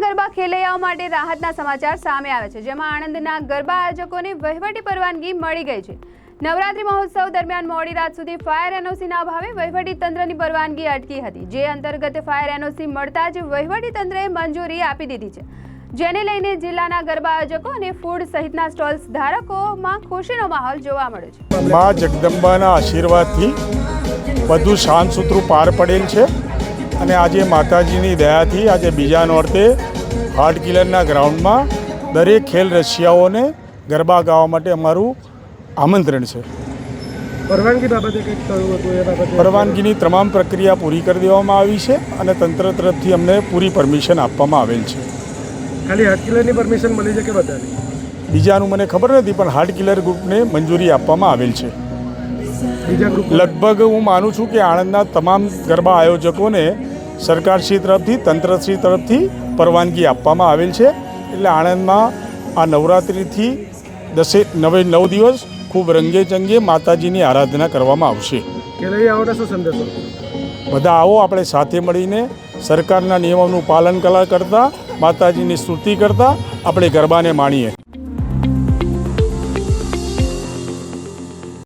ગરબા ખેલૈયાઓ માટે રાહતના સમાચાર સામે આવે છે, જેમાં આણંદના ગરબા આયોજકોને વહીવટી પરવાનગી મળી ગઈ છે. નવરાત્રી મહોત્સવ દરમિયાન મોડી રાત સુધી ફાયર એનઓસીના અભાવે વહીવટી તંત્રની પરવાનગી અટકી હતી, જે અંતર્ગત ફાયર એનઓસી મળતા જ વહીવટી તંત્રએ મંજૂરી આપી દીધી છે. જેને લઈને જિલ્લાના ગરબા આયોજકો અને ફૂડ સહિતના સ્ટોલ્સ ધારકોમાં ખુશીનો માહોલ જોવા મળ્યો છે. મા જગદંબાના આશીર્વાદથી બધું શાંત સૂત્રું પાર પડેલ છે. અને આજે માતાજીની દયાથી આજે બીજા નોરતે હાર્ટ કિલરના ગ્રાઉન્ડમાં દરેક ખેલ રશિયાઓને ગરબા ગાવા માટે અમારું આમંત્રણ છે. પરવાનગી બાબતે કંઈક કહ્યું હતું એ બાબતે? પરવાનગીની તમામ પ્રક્રિયા પૂરી કરી દેવામાં આવી છે અને તંત્ર તરફથી અમને પૂરી પરમિશન આપવામાં આવેલ છે. ખાલી હાર્ટ કિલરની પરમિશન મળી છે કે બધાની? બીજાનું મને ખબર નથી પણ હાર્ટ કિલર ગ્રુપને મંજૂરી આપવામાં આવેલ છે. બીજા ગ્રુપ લગભગ હું માનું છું કે આણંદના તમામ ગરબા આયોજકોને સરકારશ્રી તરફથી તંત્રશ્રી તરફથી પરવાનગી આપવામાં આવેલ છે. એટલે આણંદમાં આ નવરાત્રિથી દસે નવે નવ દિવસ ખૂબ રંગે ચંગે માતાજીની આરાધના કરવામાં આવશે. બધા આવો આપણે સાથે મળીને સરકારના નિયમોનું પાલન કલા કરતા માતાજીની સ્તુતિ કરતા આપણે ગરબાને માણીએ.